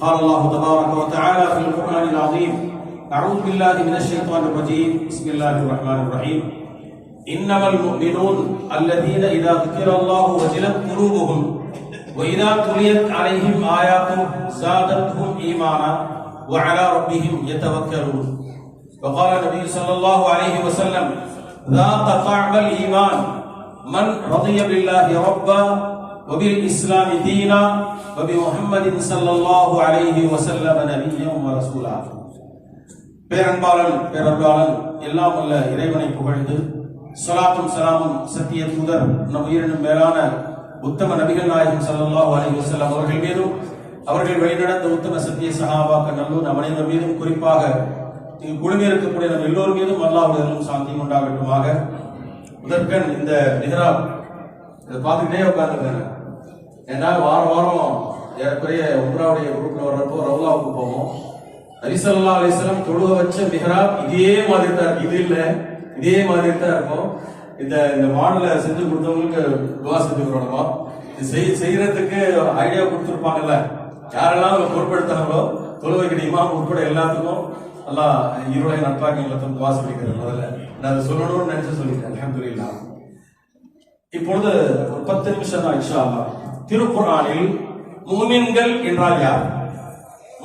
قال الله تبارك وتعالى في القرآن العظيم أعوذ بالله من الشيطان الرجيم. بسم الله الرحمن الرحيم. إنما المؤمنون الذين إذا ذكر الله وجلت قلوبهم وإذا تليت عليهم آياته زادتهم إيمانا وعلى ربهم يتوكلون. وقال النبي صلى الله عليه وسلم ذاق طعم الإيمان من رضي بالله ربا وبالإسلام دينا وبمحمد صلى الله عليه وسلم نبيا ورسولا பேரன்பாளன் பேரன்பாளன் எல்லாம் வல்ல இறைவனை புகழ்ந்து சொலாத்தும் சலாமும் சத்திய தூதர் நம் உயிரினும் மேலான உத்தம நபிகள் நாயகம் ஸல்லல்லாஹு அலைஹி வஸல்லம் அவர்கள் மீதும் அவர்கள் வழிநடந்த உத்தம சத்திய சஹாபாக்கள் நல்லூர் நம் அனைவர் மீதும் குறிப்பாக இங்கு குழுமி இருக்கக்கூடிய நம் எல்லோர் மீதும் அல்லாஹ்வுடைய சாந்தி உண்டாகட்டுமாக முதற்கண் இந்த மிஹ்ராப் இதை பார்த்துக்கிட்டே உட்காந்துருக்காங்க. ஏன்னா வாரம் வாரம் ஏற்கனவே உம்ராவுடைய குரூப்ல வர்றப்போ ரவுலாவுக்கு போவோம். நபிசல்லா அலிஸ்லாம் தொழுக வச்ச மிஹ்ராப் இதே மாதிரி தான் இது இல்ல இதே மாதிரி தான் இருக்கும். இந்த இந்த மாடலை செஞ்சு கொடுத்தவங்களுக்கு துவா செஞ்சுக்கிறோமா இது செய் செய்யறதுக்கு ஐடியா கொடுத்துருப்பாங்கல்ல. யாரெல்லாம் அவங்க பொறுப்பெடுத்தாங்களோ தொழுவைக்கு இமாம் உட்பட எல்லாத்துக்கும் நல்லா இருளை நட்பாக்கியங்களை துவா சொல்லிக்கிறேன் முதல்ல நான் அதை சொல்லணும்னு நினைச்சு சொல்லிட்டேன். அலமதுல்லா இப்பொழுது ஒரு பத்து நிமிஷம் தான் இன்ஷா அல்லாஹ் மூமின்கள் என்றால் யார்?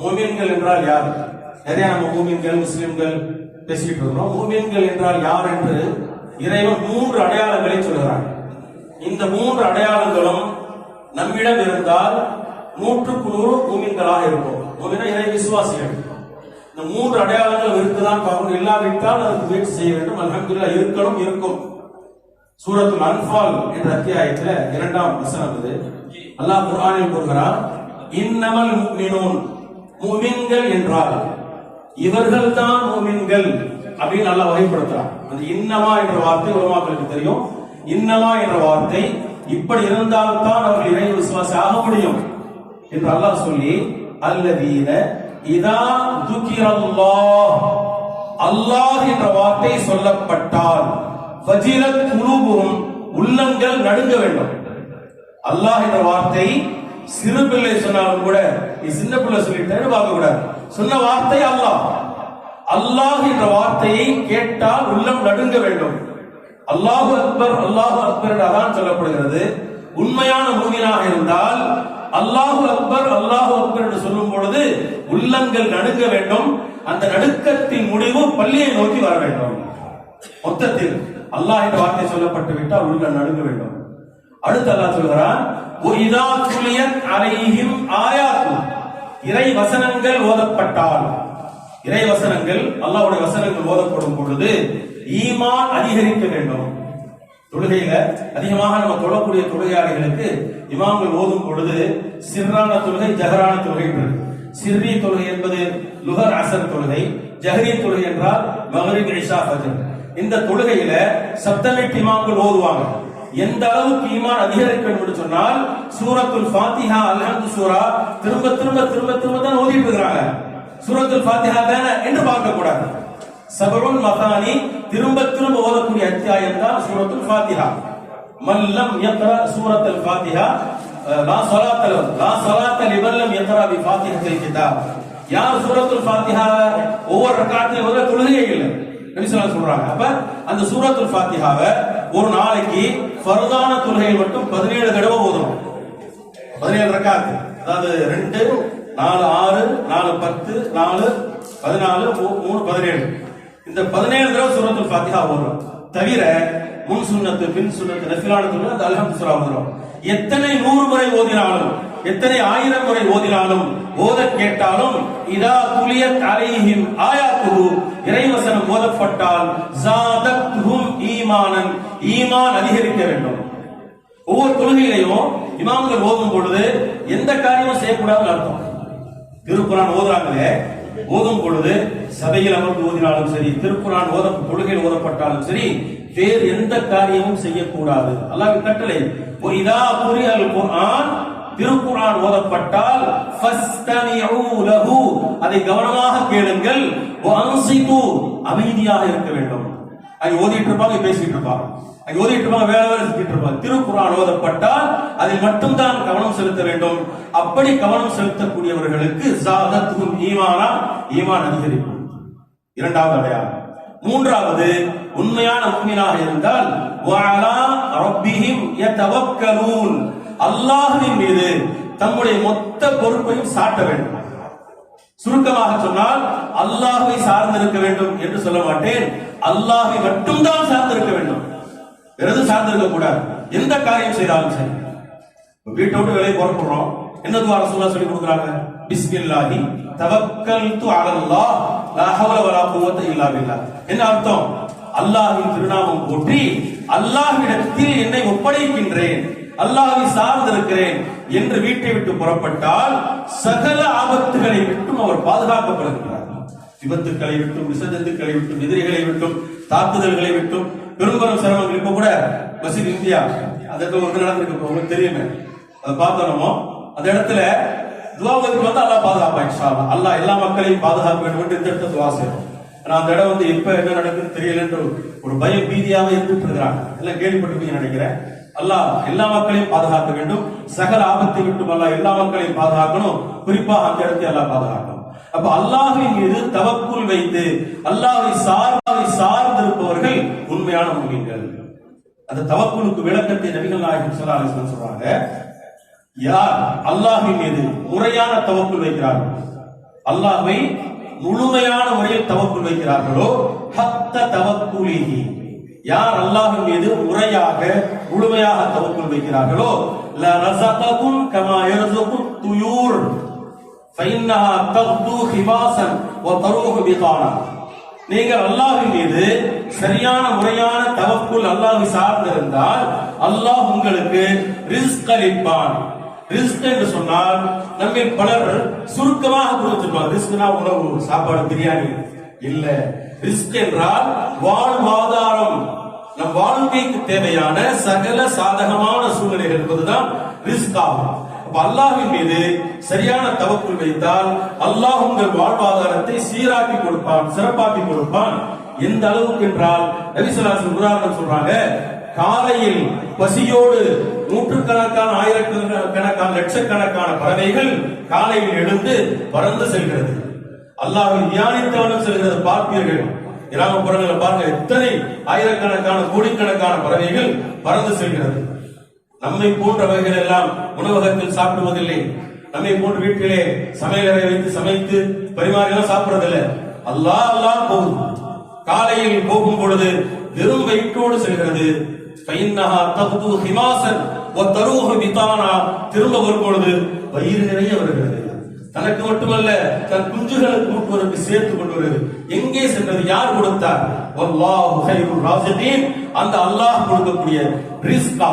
மூமின்கள் என்றால் யார்? நிறைய நம்ம மூமின்கள் முஸ்லிம்கள் பேசிட்டு இருக்கிறோம். மூமின்கள் என்றால் யார் என்று இறைவன் மூன்று அடையாளங்களை சொல்கிறான். இந்த மூன்று அடையாளங்களும் நம்மிடம் இருந்தால் நூற்றுக்கு நூறு மூமின்களாக இருப்போம். மூமினா இறை விசுவாசிகள். இந்த மூன்று அடையாளங்கள் இருக்குதான் பார்க்கணும் இல்லாவிட்டால் அதுக்கு முயற்சி செய்ய வேண்டும். அல்ஹம்துலில்லாஹ் இருக்கணும் இருக்கும். சூரத்துல் அன்பால் என்ற அத்தியாயத்துல இரண்டாம் வசனம் இது. அல்லாஹ் குர்ஆனில் கூறுகிறார் இன்னமல் முஃமினூன் முஃமின்கள் என்றால் இவர்கள் தான் முஃமின்கள் அப்படின்னு நல்லா வகைப்படுத்துறான். அந்த இன்னமா என்ற வார்த்தை உலமாக்களுக்கு தெரியும். இன்னமா என்ற வார்த்தை இப்படி இருந்தால்தான் அவர்கள் இறை விசுவாசி ஆக முடியும் என்று அல்லாஹ் சொல்லி அல்லதீன இதா துக்கிரல்லாஹ். அல்லாஹ் என்ற வார்த்தை சொல்லப்பட்டால் வஜிரத் குலூபும் உள்ளங்கள் நடுங்க வேண்டும். அல்லாஹ் என்ற வார்த்தை சிறு பிள்ளை சொன்னாலும் கூட நீ சின்ன பிள்ளை சொல்லிட்டேன்னு பார்க்க கூடாது. சொன்ன வார்த்தை அல்லாஹ். அல்லாஹ் என்ற வார்த்தையை கேட்டால் உள்ளம் நடுங்க வேண்டும். அல்லாஹு அக்பர் அல்லாஹு அக்பர் என்று அதான் சொல்லப்படுகிறது. உண்மையான மூவினாக இருந்தால் அல்லாஹு அக்பர் அல்லாஹு அக்பர் என்று சொல்லும் பொழுது உள்ளங்கள் நடுங்க வேண்டும். அந்த நடுக்கத்தின் முடிவு பள்ளியை நோக்கி வர வேண்டும். மொத்தத்தில் அல்லாஹ் என்ற வார்த்தை சொல்லப்பட்டு விட்டால் உள்ள நடுங்க வேண்டும். அடுத்து அல்லாஹ் சொல்கிறான் இதா துலியத் அலைஹிம் ஆயாத்து இறை வசனங்கள் ஓதப்பட்டால் இறை வசனங்கள் அல்லாஹ்வுடைய வசனங்கள் ஓதப்படும் பொழுது ஈமான் அதிகரிக்க வேண்டும். தொழுகையில அதிகமாக நம்ம தொழக்கூடிய தொழுகையாளிகளுக்கு இமாம்கள் ஓதும் பொழுது சிறான தொழுகை ஜஹரான தொழுகை என்று இருக்கு. தொழுகை என்பது லுகர் அசர் தொழுகை ஜஹரி தொழுகை என்றால் மகரிப் இஷா ஃபஜர். இந்த தொழுகையில சப்தமிட்டு இமாம்கள் ஓதுவாங்க. எந்த அளவுக்கு ஈமான் அதிகரிக்க வேண்டும் சொன்னால் சூரத்துல் ஃபாத்திஹா அல்ஹம்து சூரா திரும்ப திரும்ப திரும்ப திரும்ப தான் ஓதிட்டு இருக்கிறாங்க. சூரத்துல் ஃபாத்திஹா தானே என்று பார்க்க கூடாது. சபருல் மதானி திரும்ப திரும்ப ஓதக்கூடிய அத்தியாயம் தான் சூரத்துல் ஃபாத்திஹா. மல்லம் யக்ரா சூரத்துல் ஃபாத்திஹா அஹ், லா ஸலாத்த லா ஸலாத்த லிமன் லம் யக்ரா பி ஃபாத்திஹத்தில் கிதாப். யார் சூரத்துல் ஃபாத்திஹா ஒவ்வொரு ரக்காத்திலும் ஓத தொழுகையே இல்லை. நபி சொல்றாங்க. அப்ப அந்த சூரத்துல் ஃபாத்திஹாவை ஒரு நாளைக்கு ஃபர்தான தொழுகையில் மட்டும் 17 தடவை ஓதணும். பதினேழு ரக்காத்து. அதாவது ரெண்டு நாலு ஆறு நாலு பத்து நாலு பதினாலு மூ- மூணு பதினேழு. இந்த பதினேழு தடவை சூரத்துல் ஃபாத்திஹா வரும் தவிர முன் சுண்ணத்து பின் சுண்ணத்து நஃபிலான தொழுகை அந்த அல்ஹம்து வரும் எத்தனை நூறு முறை ஓதினாலும் எத்தனை ஆயிரம் முறை ஓதினாலும் ஓத கேட்டாலும் இதா துலியத் அலைஹிம் ஆயாத்துஹு. இறைவசனம் ஓதப்பட்டால் ஜாதத்ஹும் ஈமானன். ஈமான் அதிகரிக்க வேண்டும். ஒவ்வொரு தொழுகையிலையும் இமாம்கள் ஓதும் பொழுது எந்த காரியமும் செய்யக்கூடாதுன்னு அர்த்தம். திருக்குறான் ஓதுறாங்களே. ஓதும் பொழுது சபையில் அமர்ந்து ஓதினாலும் சரி திருக்குறான் ஓத தொழுகையில் ஓதப்பட்டாலும் சரி வேறு எந்த காரியமும் செய்யக்கூடாது. அல்லாவின் கட்டளை இதா புரியல் குர்ஆன் திருக்குறான் ஓதப்பட்டால் அதை கவனமாக கேளுங்கள். அமைதியாக இருக்க வேண்டும். அங்க ஓதிட்டு இருப்பாங்க பேசிட்டு இருப்பாங்க. அங்க ஓதிட்டு இருப்பாங்க வேலை வேலை செஞ்சுட்டு இருப்பாங்க. திருக்குறான் ஓதப்பட்டால் அதில் மட்டும்தான் கவனம் செலுத்த வேண்டும். அப்படி கவனம் செலுத்தக்கூடியவர்களுக்கு ஜாதத்துக்கும் ஈமானா ஈமான் அதிகரிக்கும். இரண்டாவது அடையாளம். மூன்றாவது உண்மையான உண்மையாக இருந்தால் வஅலா ரப்பிஹிம் யதவக்கலூன். அல்லாஹுவின் மீது தம்முடைய மொத்த பொறுப்பையும் சாட்ட வேண்டும். சுருக்கமாக சொன்னால் அல்லாஹுவை சார்ந்திருக்க வேண்டும் என்று சொல்ல மாட்டேன். அல்லாஹை மட்டும்தான் சார்ந்திருக்க வேண்டும். வேற சார்ந்திருக்க கூடாது. எந்த காரியம் செய்தாலும் சரி. வீட்டை விட்டு வேலையை புறப்படுறோம் என்ன துவா ரசூலுல்லாஹ் சொல்லி கொடுக்குறாங்க? பிஸ்மில்லாஹி தவக்கல்து அலல்லாஹ். லா ஹவ்ல வலா குவத்த இல்லா என்ன அர்த்தம்? அல்லாஹ்வின் திருநாமம் போற்றி அல்லாஹ்விடத்தில் என்னை ஒப்படைக்கின்றேன். அல்லாஹ்வை சார்ந்திருக்கிறேன் என்று வீட்டை விட்டு புறப்பட்டால் சகல ஆபத்துகளை விட்டும் அவர் பாதுகாக்கப்படுகிறார் விபத்துக்களை விட்டும் விசஜந்துக்களை விட்டும் எதிரிகளை விட்டும் தாக்குதல்களை விட்டும் பெரும்பெரும் சிரமங்கள் இப்ப கூட மசீத் இந்தியா அதற்கு ஒரு நடந்திருக்கு உங்களுக்கு தெரியுமே. அதை பார்த்தோமோ அந்த இடத்துல துவாவுக்கு வந்து அல்லாஹ் பாதுகாப்பா இன்ஷா அல்லாஹ். எல்லா மக்களையும் பாதுகாக்க வேண்டும் என்று இந்த இடத்துல துவா செய்யணும் ஆனா அந்த இடம் வந்து இப்ப என்ன நடக்குதுன்னு தெரியலன்ற ஒரு- ஒரு பயம் பீதியாவே இருந்துட்டு இருக்கிறாங்க எல்லாம் கேள்விப்பட்டிருப்பீங்க நினைக்கிறேன். அல்லாஹ் எல்லா மக்களையும் பாதுகாக்க வேண்டும். சகல ஆபத்தை விட்டு அல்லாஹ் எல்லா மக்களையும் பாதுகாக்கணும். குறிப்பா அந்த இடத்தை அல்லாஹ் பாதுகாக்கணும். அப்ப அல்லாஹின் மீது தவக்குள் வைத்து அல்லாஹை சார்பாவை சார்ந்திருப்பவர்கள் உண்மையான முகின்கள் அந்த தவக்குளுக்கு விளக்கத்தை நபிகள் நாயகம் ஸல்லல்லாஹு சொல்றாங்க. யார் அல்லாஹின் மீது முறையான தவக்குள் வைக்கிறார்கள் அல்லாஹை முழுமையான முறையில் தவக்குள் வைக்கிறார்களோ ஹத்த தவக்குலிகி யார் அல்லாஹ் மீது முறையாக முழுமையாக தவக்குள் வைக்கிறார்களோ? ல ரசககும் கமா யர்சுகும் துயூர். ஃபைன்னஹா தக்து ஹிவாசன் வ தரூஹு பிதானா. நீங்கள் அல்லாஹின் மீது சரியான முறையான தவக்குள் அல்லாஹ் சார்ந்திருந்தால் அல்லாஹ் உங்களுக்கு ரிஸ்க் அளிப்பான். ரிஸ்க் என்று சொன்னால் நம்மில் பலர் சுருக்கமாக கொடுத்துருவார் ரிஸ்க்னா உணவு சாப்பாடு பிரியாணி. இல்ல. ரிஸ்க் என்றால் வாழ்வாதாரம். நம் வாழ்க்கைக்கு தேவையான சகல சாதகமான சூழ்நிலைகள் என்பதுதான் ரிஸ்க் ஆகும். அல்லாஹின் மீது சரியான தவக்குள் வைத்தால் அல்லாஹ் உங்கள் வாழ்வாதாரத்தை சீராக்கி கொடுப்பான் சிறப்பாக்கி கொடுப்பான். எந்த அளவுக்கு என்றால் நபிசலாசன் உதாரணம் சொல்றாங்க காலையில் பசியோடு நூற்றுக்கணக்கான ஆயிரக்கணக்கான லட்சக்கணக்கான பறவைகள் காலையில் எழுந்து பறந்து செல்கிறது. அல்லாவை தியானித்தவனும் செல்கிறது பார்ப்பீர்கள். கிராமப்புறங்களில் பாருங்க எத்தனை ஆயிரக்கணக்கான கோடிக்கணக்கான பறவைகள் பறந்து செல்கிறது. நம்மை போன்றவர்கள் எல்லாம் உணவகத்தில் சாப்பிடுவதில்லை. நம்மை போன்ற வீட்டிலே சமையலறை வைத்து சமைத்து பரிமாறியெல்லாம் சாப்பிடுறதில்லை. அல்லாஹ் அல்லாஹ் போகும். காலையில் போகும் பொழுது வெறும் வயிற்றோடு செல்கிறது. ஃபைன்னஹா தகுது ஹிமாசன் திரும்ப வரும் பொழுது வயிறு நிறைய வருகிறது. தனக்கு மட்டுமல்ல தன் குஞ்சுகளுக்கு ஊட்டுவதற்கு சேர்த்து கொண்டு வருது எங்கே சென்றது? யார் கொடுத்தார்? வல்லாஹு ஹைருர் ராசிதீன் அந்த அல்லாஹ் கொடுக்கக்கூடிய ரிஸ்கா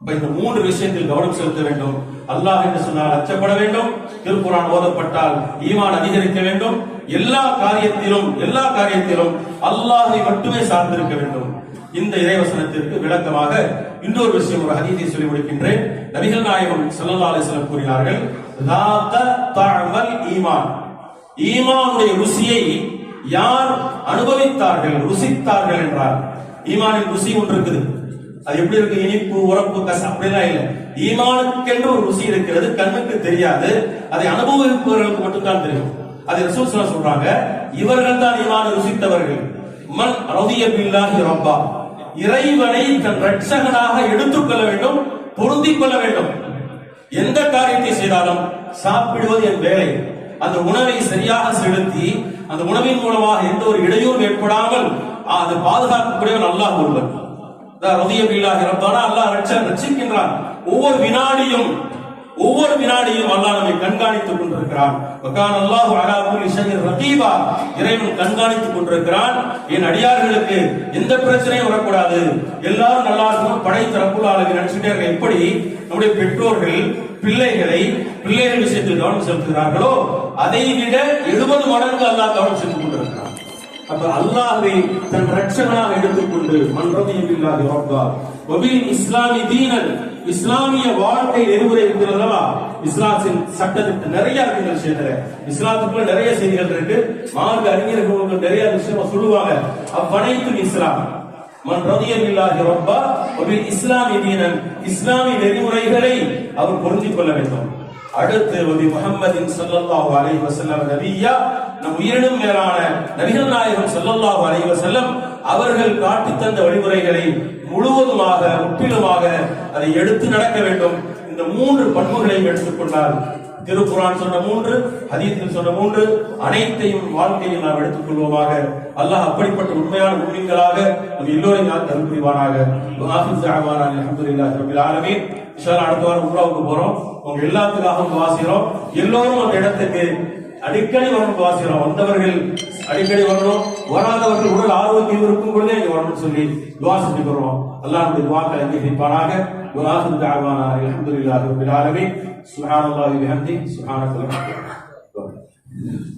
அப்ப இந்த மூன்று விஷயத்தில் கவனம் செலுத்த வேண்டும். அல்லாஹ் என்று சொன்னால் அச்சப்பட வேண்டும். திருக்குறான் ஓதப்பட்டால் ஈமான் அதிகரிக்க வேண்டும். எல்லா காரியத்திலும் எல்லா காரியத்திலும் அல்லாஹை மட்டுமே சார்ந்திருக்க வேண்டும். இந்த இறைவசனத்திற்கு விளக்கமாக இன்னொரு விஷயம் ஒரு ஹதீஸை சொல்லி முடிக்கின்றேன். நபிகள் நாயகம் ஸல்லல்லாஹு அலைஹி கூறினார்கள் ஈமான் ஈமானுடைய ருசியை யார் அனுபவித்தார்கள் ருசித்தார்கள் என்றார் ஈமானின் ருசி ஒன்று இருக்குது. அது எப்படி இருக்கு? இனிப்பு உரப்பு கச அப்படிலாம் இல்லை. ஈமானுக்கென்று ஒரு ருசி இருக்கிறது கண்ணுக்கு தெரியாது. அதை அனுபவிப்பவர்களுக்கு மட்டும்தான் தெரியும். அதை ரசூல் சொல்றாங்க இவர்கள் தான் ஈமான ருசித்தவர்கள். மன் ரதிய பில்லாஹி ரப்பா. இறைவனை தன் ரட்சகனாக எடுத்துக்கொள்ள வேண்டும் பொருந்திக் கொள்ள வேண்டும். எந்த காரியத்தை செய்தாலும் சாப்பிடுவது என் வேலை. அந்த உணவை சரியாக செலுத்தி அந்த உணவின் மூலமாக எந்த ஒரு இடையூறும் ஏற்படாமல் அது பாதுகாக்கக்கூடியவன் அல்லாஹ் ஒருவர். ரதிய இல்லாத ரப்பானா அல்லாஹ் ரட்ச ரட்சிக்கின்றான். ஒவ்வொரு வினாடியும் ஒவ்வொரு வினாடியும் அல்லாஹ் நம்மை கண்காணித்துக் கொண்டிருக்கிறான். வகான் அல்லாஹ் அலா குல்லி ஷைஇன் ரகீபா. இறைவன் கண்காணித்துக் கொண்டிருக்கிறான். என் அடியார்களுக்கு எந்த பிரச்சனையும் வரக்கூடாது. எல்லாரும் நல்லா இருக்கணும். படை தரப்புள்ள ஆளுங்க நினைச்சுட்டே இருக்க எப்படி? நம்முடைய பெற்றோர்கள் பிள்ளைகளை பிள்ளைகள் விஷயத்தில் கவனம் செலுத்துகிறார்களோ அதை விட எழுபது மடங்கு அல்லாஹ் கவனம் செலுத்திக் கொண்டிருக்கிறார் அப்ப அல்லாஹ்வை தன் ரட்சகனாக எடுத்துக்கொண்டு மன்றதையும் இல்லாத ரப்பா. வபில் இஸ்லாமி தீனன் இஸ்லாமிய வாழ்க்கை நெறிமுறை இருக்கிறது அல்லவா? இஸ்லாத்தின் சட்டத்திட்ட நிறைய இருக்கு இந்த விஷயத்துல இஸ்லாத்துக்குள்ள நிறைய செய்திகள் இருக்கு. மார்க்க அறிஞர்கள் நிறைய விஷயம் சொல்லுவாங்க. அவ்வனைத்தும் இஸ்லாம். மன் ரதியல்லாஹி ரப்பா வபில் இஸ்லாமி தீனன் இஸ்லாமிய நெறிமுறைகளை அவர் பொருந்திக் கொள்ள வேண்டும். அடுத்து நபி முகமதின் ஸல்லல்லாஹு அலைஹி வஸல்லம் நபியா நம் உயிரினும் மேலான நபிகள் நாயகம் ஸல்லல்லாஹு அலைஹி வஸல்லம் அவர்கள் காட்டி தந்த வழிமுறைகளை முழுவதுமாக முற்றிலுமாக அதை எடுத்து நடக்க வேண்டும். இந்த மூன்று பண்புகளையும் எடுத்துக்கொண்டால் திருக்குறான் சொன்ன மூன்று ஹதீத்தில் சொன்ன மூன்று அனைத்தையும் வாழ்க்கையில் நாம் எடுத்துக்கொள்வோமாக அல்லாஹ் அப்படிப்பட்ட உண்மையான உண்மைகளாக நம் எல்லோரையும் யார் கருள் புரிவானாக. ஆலமீன். இன்ஷா அல்லாஹ் அடுத்த வாரம் உம்ராவுக்கு போறோம் உங்க எல்லாத்துக்காகவும் வாசிக்கிறோம் எல்லோரும் அந்த இடத்துக்கு அடிக்கடி வரணும் வாசிக்கிறோம் வந்தவர்கள் அடிக்கடி வரணும் வராதவர்கள் உடல் ஆரோக்கியம் இருக்கும் பொழுதே இங்க வரணும்னு சொல்லி துவா செஞ்சு வருவோம் அல்லாஹ் நம்முடைய துவாக்களை அங்கீகரிப்பானாக وآخر دعوانا الحمد لله رب العالمين سبحان الله وبحمده سبحانك اللهم وبحمدك